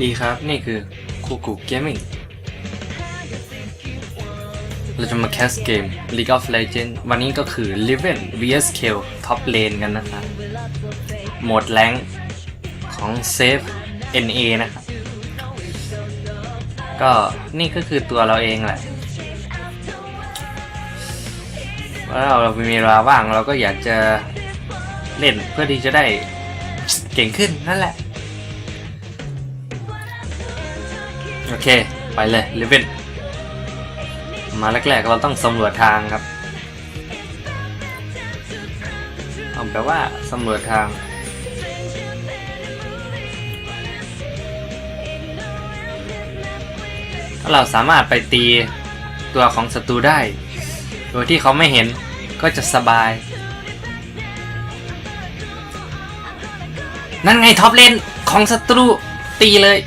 ดีครับ นี่คือคูกูเกมมิ่งเราจะมาแคสเกม League of Legends วันนี้ก็คือ l i v e n vs Kill Top Lane กันนะครับโหมดแรงของ Save NA นะครับก็นี่ก็คือตัวเราเองแหละว่าเราเรามีเวลาว่างเราก็อยากจะเล่นเพื่อที่จะได้เก่งขึ้นนั่นแหละ โอเค ไปเลยเลเว่นมาแรกๆเราต้องสำรวจทางครับเอาแปลว่าสำรวจทางถ้าเราสามารถไปตีตัวของศัตรูได้ โดยที่เขาไม่เห็นก็จะสบาย นั่นไงท็อปเลนของศัตรูตีเลย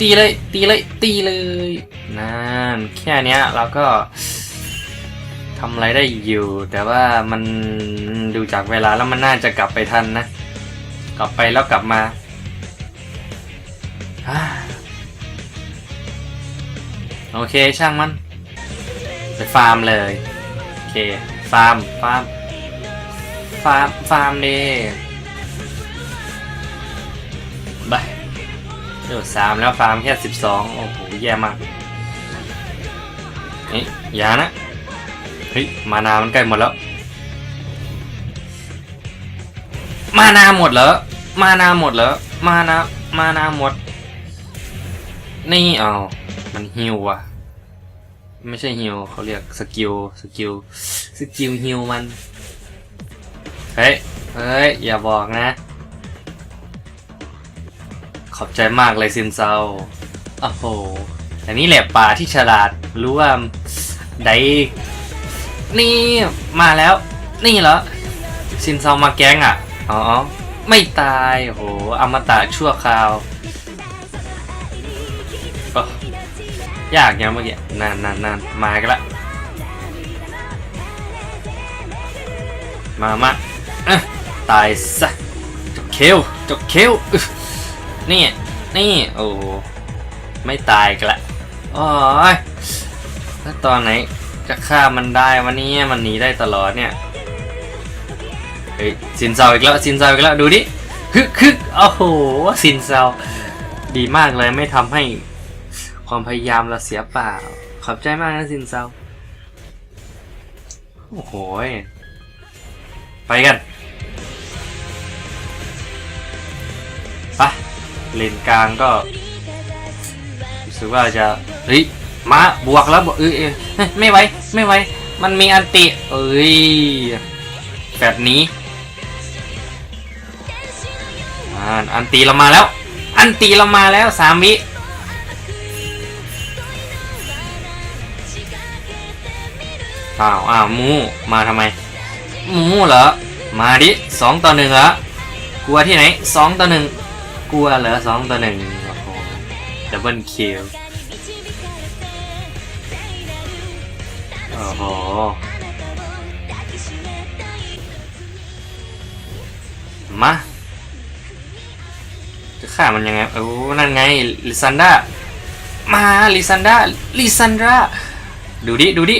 ตีเลย ตีเลย ตีเลยนั่นแค่เนี้ยเราก็ทำอะไรได้อยู่ แต่ว่ามันดูจากเวลาแล้วมันน่าจะกลับไปทันนะ กลับไปแล้วกลับมาโอเคช่างมัน ไปฟาร์มเลย โอเค ฟาร์ม ฟาร์ม ฟาร์ม ฟาร์มเดิ เดี๋ยวสามแล้วฟาร์มแค่สิบสองโอ้โหแย่มากนี่อย่านะเฮ้ยมานามันใกล้หมดแล้ว มานาหมดเหรอมานาหมดเหรอมานามานาหมด นี่เอามันฮิววะไม่ใช่ฮิวเขาเรียกสกิลสกิลสกิลฮิวมัน เฮ้ย เฮ้ย อย่าบอกนะ ขอบใจมากเลยซินเซาโอ้โหแต่นี่แหละป่าที่ฉลาดรู้ว่าไดนี่มาแล้ว นี่เหรอซินเซามาแก๊งอะ อ๋อ ไม่ตายโอ้โหอมตะชั่วคราวอยากยังเมื่อกี้นานนานนานมากันละ มามาตายซะจกเคลจกเคลอึ๊ะ นี่ นี่ โอ้ไม่ตายกันละโอ้ยแล้วตอนไหนจะฆ่ามันได้วันนี้มันหนีได้ตลอดเนี่ยเฮ้ยสินเซาอีกแล้วสินเซาอีกแล้วดูดิฮึกฮึกโอ้โหสินเซาดีมากเลยไม่ทำให้ความพยายามเราเสียเปล่า ขอบใจมากนะสินเซาโอ้โหไปกัน เลนกลางก็รู้สึกว่าจะเฮ้ยมาบวกแล้วบอกเอ้ยเอ้ยเฮ้ยไม่ไหวไม่ไหวมันมีอันติเอ้ยแบบนี้อันตีเรามาแล้ว อันตีเรามาแล้วสามวิอ้าวอ้าวมูมาทำไม มูเหรอ มาดิสองต่อหนึ่งเหรอกลัวที่ไหนสองต่อหนึ่ง กลัวเหรอสองต่อหนึ่งโอ้โหดับเบิลคิวโอ้โหมาจะฆ่ามันยังไงโอ้นั่นไงลิซันดามาลิซันดาลิซันดาดูดิ ดูดิ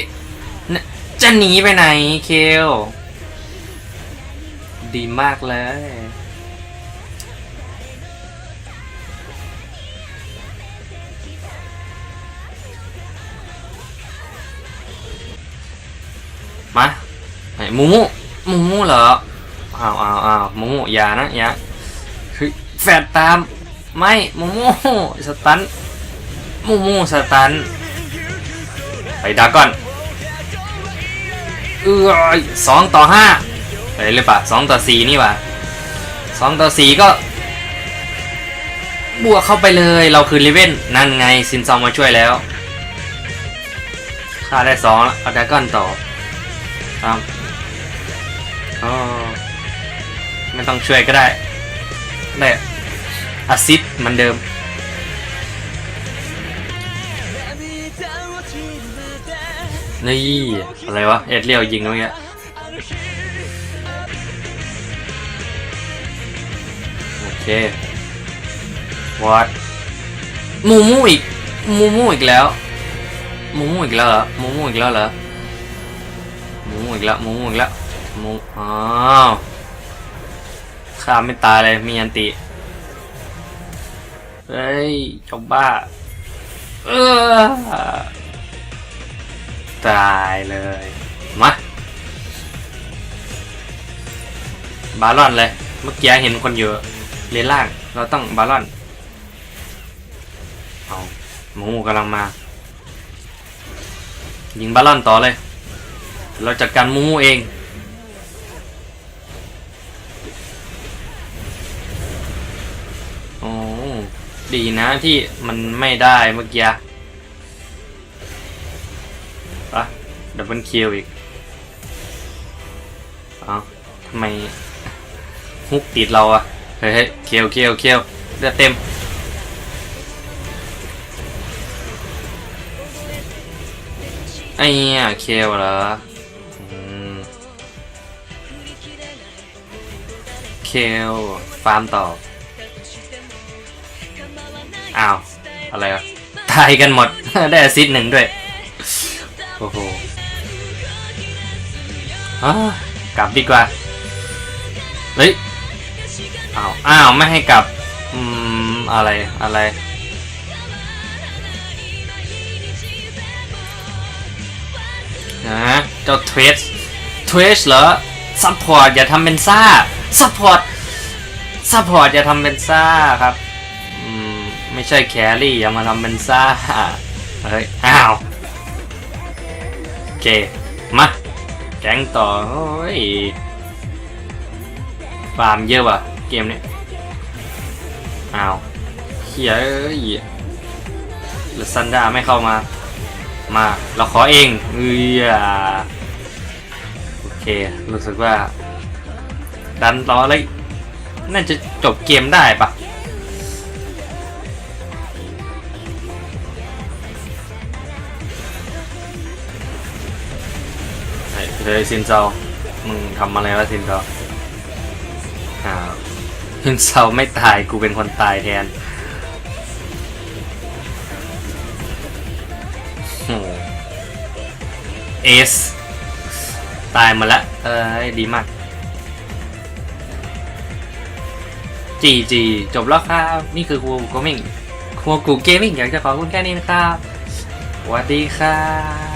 จะหนีไปไหนเคลดีมากเลย มาไหมูมูมูมูเหรออ้าวอ้าวอ้าวมูมูอย่านะอย่าเฮ้ยแฟดตามไม่มูมูสตันมูมูสตันไปดาก่อนเออสองต่อห้าไปเลยปะสองต่อสี่นี่วะสองต่อสี่ก็บวกเข้าไปเลยเราคือลิเว่นนั่นไงซินซองมาช่วยแล้วค่าได้สองแล้วเอาดาก้อนต่อ ครับอ๋อไม่ต้องช่วยก็ได้ได้อาซิดเหมือนเดิม นี่ อะไรวะ เอ็ดเลียวยิงตรงนี้โอเควอดมูมูอีก มูมูอีกแล้ว มูมูอีกแล้วเหรอ มูมูอีกแล้วเหรอ มูมูอีกแล้วมูมูอีกแล้วมูอ้าวข้าไม่ตายเลยมีอันติเฮ้ยจบบ้าเออตายเลยมาบาลอนเลยเมื่อกี้เห็นคนอยู่เลนล่าง เราต้องบาลอนเอาหมูกำลังมา ยิงบาลอนต่อเลย เราจัดการมูมูเอง โอ้ดีนะที่มันไม่ได้เมื่อกี้อะดับเบิลคิวอีกเอาทำไมฮุกติดเราอะเฮ้ยเฮ้ยเคียวเคียวเคียวเลือดเต็มไอ้เนี่ยเคียวเหรอ เคียวฟาร์มต่อ อ้าว อะไรอะ ตายกันหมด ได้อซิดหนึ่งด้วย โอ้โหอ่ากลับดีกว่า เฮ้ย อ้าว อ้าว ไม่ให้กลับ อืม อะไร อะไร นะ เจ้าเทรสเทรสเหรอซัพพอร์ตอย่าทำเป็นซ่า ซัพพอร์ตซัพพอร์ตอย่าทำเป็นซ่าครับ อืม ไม่ใช่แครี่อย่ามาทำเป็นซ่า เฮ้ย อ้าว โอเค มา แก๊งต่อ โอ้ยฟาร์มเยอะว่ะ เกมนี้อ้าวเฮียเอ้ยหรือซันดาไม่เข้ามา มา เราขอเองเอ้ยโอเค รู้สึกว่า ดันต่อเลยน่าจะจบเกมได้ปะเฮ้ยเฮ้ยซินเซามึงทำอะไรวะซินเซาอ้าวซินเซาไม่ตายกูเป็นคนตายแทนโอ้เอส ตายมาแล้ว เออดีมาก จีจีจบแล้วครับ นี่คือครูกูมิ่งครูกูเกมมิ่งอยากจะขอบคุณแค่นี้นะครับสวัสดีครับ